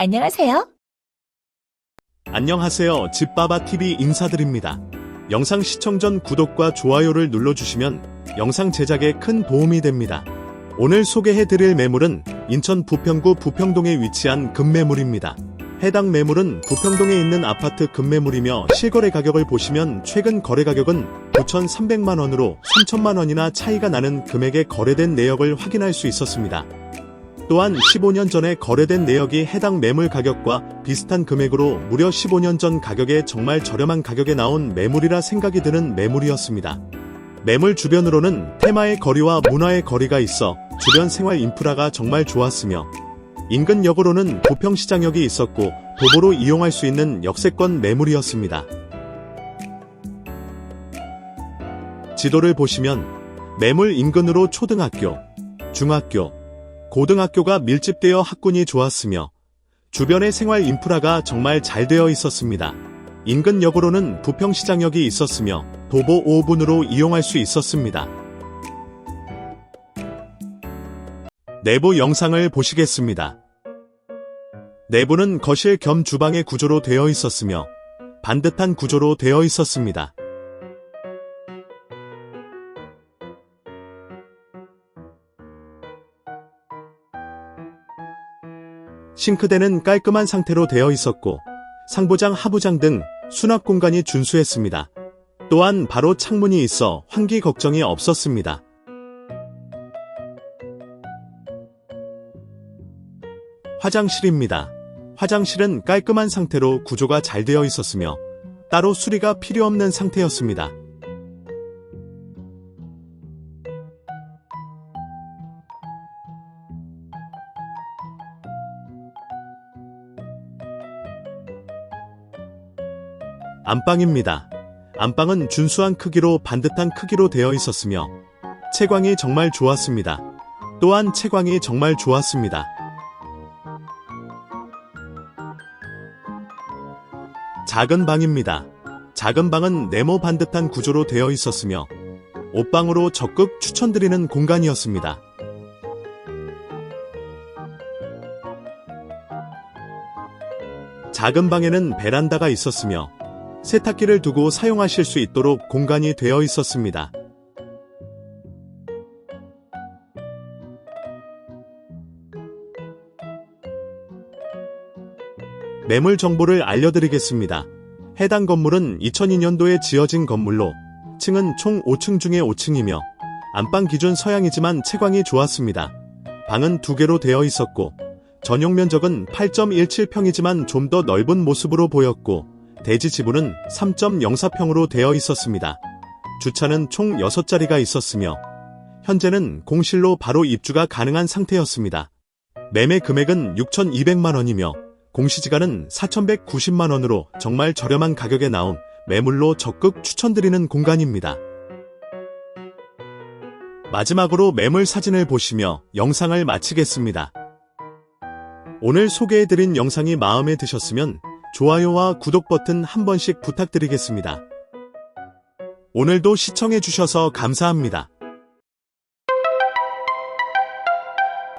안녕하세요. 안녕하세요. 집바바TV 인사드립니다. 영상 시청 전 구독과 좋아요를 눌러주시면 영상 제작에 큰 도움이 됩니다. 오늘 소개해드릴 매물은 인천 부평구 부평동에 위치한 금매물입니다. 해당 매물은 부평동에 있는 아파트 금매물이며 실거래 가격을 보시면 최근 거래 가격은 9,300만원으로 3천만원이나 차이가 나는 금액에 거래된 내역을 확인할 수 있었습니다. 또한 15년 전에 거래된 내역이 해당 매물 가격과 비슷한 금액으로 무려 15년 전 가격에 정말 저렴한 가격에 나온 매물이라 생각이 드는 매물이었습니다. 매물 주변으로는 테마의 거리와 문화의 거리가 있어 주변 생활 인프라가 정말 좋았으며 인근 역으로는 부평시장역이 있었고 도보로 이용할 수 있는 역세권 매물이었습니다. 지도를 보시면 매물 인근으로 초등학교, 중학교, 고등학교가 밀집되어 학군이 좋았으며 주변의 생활 인프라가 정말 잘 되어 있었습니다. 인근 역으로는 부평시장역이 있었으며 도보 5분으로 이용할 수 있었습니다. 내부 영상을 보시겠습니다. 내부는 거실 겸 주방의 구조로 되어 있었으며 반듯한 구조로 되어 있었습니다. 싱크대는 깔끔한 상태로 되어 있었고 상부장, 하부장 등 수납 공간이 준수했습니다. 또한 바로 창문이 있어 환기 걱정이 없었습니다. 화장실입니다. 화장실은 깔끔한 상태로 구조가 잘 되어 있었으며 따로 수리가 필요 없는 상태였습니다. 안방입니다. 안방은 준수한 크기로 반듯한 크기로 되어 있었으며 채광이 정말 좋았습니다. 또한 채광이 정말 좋았습니다. 작은 방입니다. 작은 방은 네모 반듯한 구조로 되어 있었으며 옷방으로 적극 추천드리는 공간이었습니다. 작은 방에는 베란다가 있었으며 세탁기를 두고 사용하실 수 있도록 공간이 되어 있었습니다. 매물 정보를 알려드리겠습니다. 해당 건물은 2002년도에 지어진 건물로 층은 총 5층 중에 5층이며 안방 기준 서양이지만 채광이 좋았습니다. 방은 두 개로 되어 있었고 전용 면적은 8.17평이지만 좀 더 넓은 모습으로 보였고 대지 지분은 3.04평으로 되어 있었습니다. 주차는 총 6자리가 있었으며 현재는 공실로 바로 입주가 가능한 상태였습니다. 매매 금액은 6,200만원이며 공시지가는 4,190만원으로 정말 저렴한 가격에 나온 매물로 적극 추천드리는 공간입니다. 마지막으로 매물 사진을 보시며 영상을 마치겠습니다. 오늘 소개해드린 영상이 마음에 드셨으면 좋아요와 구독 버튼 한 번씩 부탁드리겠습니다. 오늘도 시청해주셔서 감사합니다.